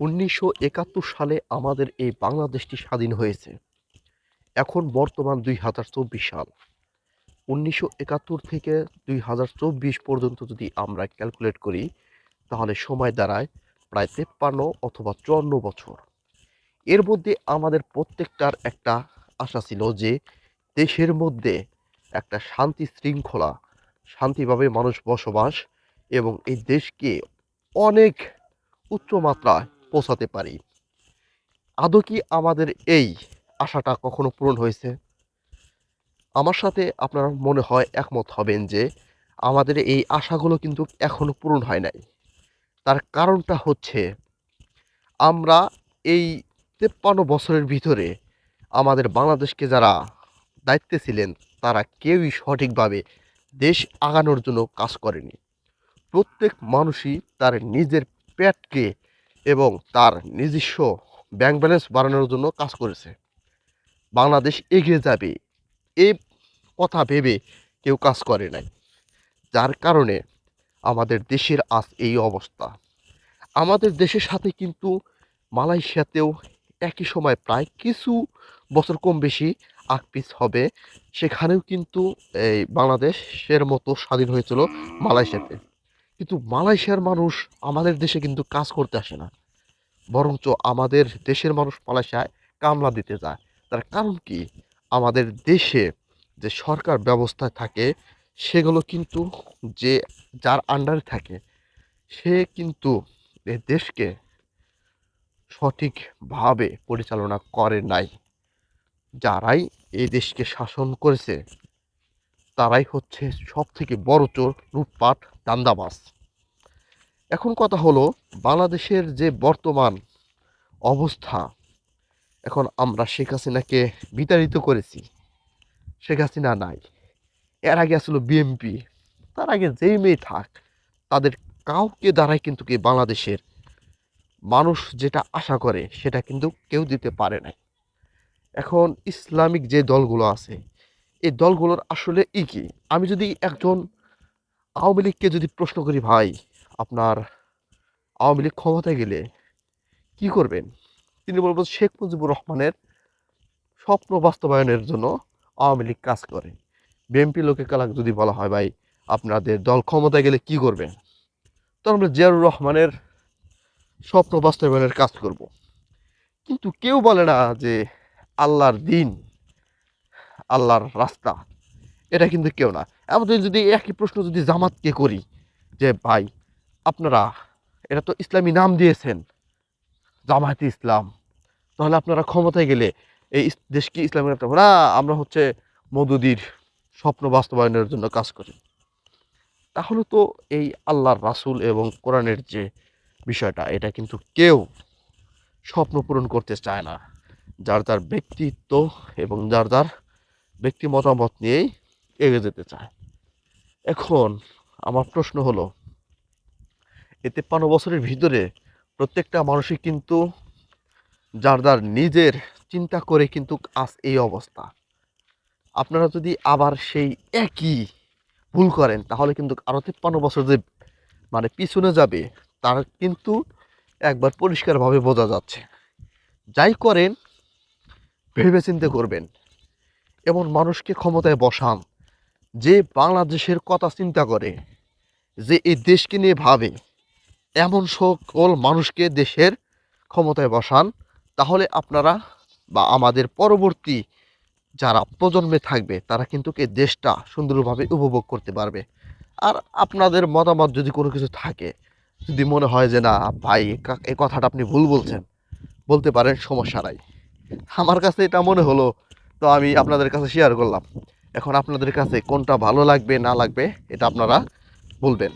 উনিশশো একাত্তর সালে আমাদের এই বাংলাদেশটি স্বাধীন হয়েছে। এখন বর্তমান দুই হাজার চব্বিশ সাল। উনিশশো একাত্তর থেকে দুই হাজার চব্বিশ পর্যন্ত যদি আমরা ক্যালকুলেট করি, তাহলে সময় দাঁড়ায় প্রায় তেপ্পান্ন অথবা চুয়ান্ন বছর। এর মধ্যে আমাদের প্রত্যেকটার একটা আশা ছিল যে দেশের মধ্যে একটা শান্তি শৃঙ্খলা, শান্তিভাবে মানুষ বসবাস এবং এই দেশকে অনেক উচ্চমাত্রায় পৌঁছাতে পারি। আদৌ কি আমাদের এই আশাটা কখনো পূরণ হয়েছে? আমার সাথে আপনার মনে হয় একমত হবেন যে, আমাদের এই আশাগুলো কিন্তু এখনও পূরণ হয় নাই। তার কারণটা হচ্ছে, আমরা এই তেপ্পান্ন বছরের ভিতরে আমাদের বাংলাদেশকে যারা দায়িত্বে ছিলেন, তারা কেউই সঠিকভাবে দেশ আগানোর জন্য কাজ করেনি। প্রত্যেক মানুষই তার নিজের পেটকে এবং তার নিজস্ব ব্যাংক ব্যালেন্স বাড়ানোর জন্য কাজ করেছে। বাংলাদেশ এগিয়ে যাবে এই কথা ভেবে কেউ কাজ করে নাই, যার কারণে আমাদের দেশের আজ এই অবস্থা। আমাদের দেশের সাথে কিন্তু মালয়েশিয়াতেও একই সময় প্রায় কিছু বছর কম বেশি আকপিস হবে, সেখানেও কিন্তু এই বাংলাদেশের মতো স্বাধীন হয়েছিল মালয়েশিয়াতে। কিন্তু মালয়েশিয়ার মানুষ আমাদের দেশে কিন্তু কাজ করতে আসে না। বরঞ্চ আমাদের দেশের মানুষ মালয়েশিয়ায় কামলা দিতে যায়। তার কারণ কি? আমাদের দেশে যে সরকার ব্যবস্থায় থাকে, সেগুলো কিন্তু যে, যার আন্ডারে থাকে, সে কিন্তু এ দেশকে সঠিকভাবে পরিচালনা করে নাই। যারাই এই দেশকে শাসন করেছে, তারাই হচ্ছে সব থেকে বড় চোর লুটপাট দান্দাবাজ এখন কথা হলো বাংলাদেশের যে বর্তমান অবস্থা, এখন আমরা শেখ হাসিনাকে বিতাড়িত করেছি। শেখ হাসিনা নাই। এর আগে আসলো বিএমপি তার আগে যেই মেয়ে থাক, তাদের কাউকে দ্বারাই কিন্তু কি বাংলাদেশের মানুষ যেটা আশা করে, সেটা কিন্তু কেউ দিতে পারে নাই। এখন ইসলামিক যে দলগুলো আছে, এই দলগুলোর আসলে ই কি? আমি যদি একজন আওয়ামী লীগকে যদি প্রশ্ন করি, ভাই, আপনার আওয়ামী লীগ ক্ষমতায় গেলে কি করবেন? তিনি বলব শেখ মুজিবুর রহমানের স্বপ্ন বাস্তবায়নের জন্য আওয়ামী লীগ কাজ করে। বিএনপি লোকে কালাক যদি বলা হয়, ভাই, আপনাদের দল ক্ষমতায় গেলে কি করবেন? তখন আমরা জিয়াউর রহমানের স্বপ্ন বাস্তবায়নের কাজ করব। কিন্তু কেউ বলে না যে, আল্লাহর দিন, আল্লাহর রাস্তা এটা কিন্তু কেউ না। আমাদের যদি একই প্রশ্ন যদি জামাতকে করি, যে ভাই, আপনারা এটা তো ইসলামী নাম দিয়েছেন, জামায়াতে ইসলাম, তাহলে আপনারা ক্ষমতায় গেলে এই দেশকে ইসলামের না, আমরা হচ্ছে মধুদির স্বপ্ন বাস্তবায়নের জন্য কাজ করি। তাহলে তো এই আল্লাহর রাসুল এবং কোরআনের যে বিষয়টা, এটা কিন্তু কেউ স্বপ্ন পূরণ করতে চায় না। যার যার ব্যক্তিত্ব এবং যার যার ব্যক্তি মতামত নিয়েই এগিয়ে যেতে চায়। এখন আমার প্রশ্ন হলো, এই তেপ্পান্ন বছরের ভিতরে প্রত্যেকটা মানুষই কিন্তু যার যার নিজের চিন্তা করে কিন্তু আজ এই অবস্থা। আপনারা যদি আবার সেই একই ভুল করেন, তাহলে কিন্তু আরও তিপ্পান্ন বছর যে মানে পিছনে যাবে, তার কিন্তু একবার পরিষ্কারভাবে বোঝা যাচ্ছে। যাই করেন ভেবে চিন্তে করবেন। এমন মানুষকে ক্ষমতায় বসান যে বাংলাদেশের কথা চিন্তা করে, যে এই দেশকে নিয়ে ভাবে, এমন সকল মানুষকে দেশের ক্ষমতায় বসান, তাহলে আপনারা বা আমাদের পরবর্তী যারা প্রজন্মে থাকবে, তারা কিন্তু এই দেশটা সুন্দরভাবে উপভোগ করতে পারবে। আর আপনাদের মতামত যদি কোনো কিছু থাকে, যদি মনে হয় যে, না, ভাই এই কথাটা আপনি ভুল বলছেন, বলতে পারেন, সমস্যা নাই। আমার কাছে এটা মনে হলো, তো আমি আপনাদের কাছে শেয়ার করলাম। এখন আপনাদের কাছে কোনটা ভালো লাগবে না লাগবে এটা আপনারা বলবেন।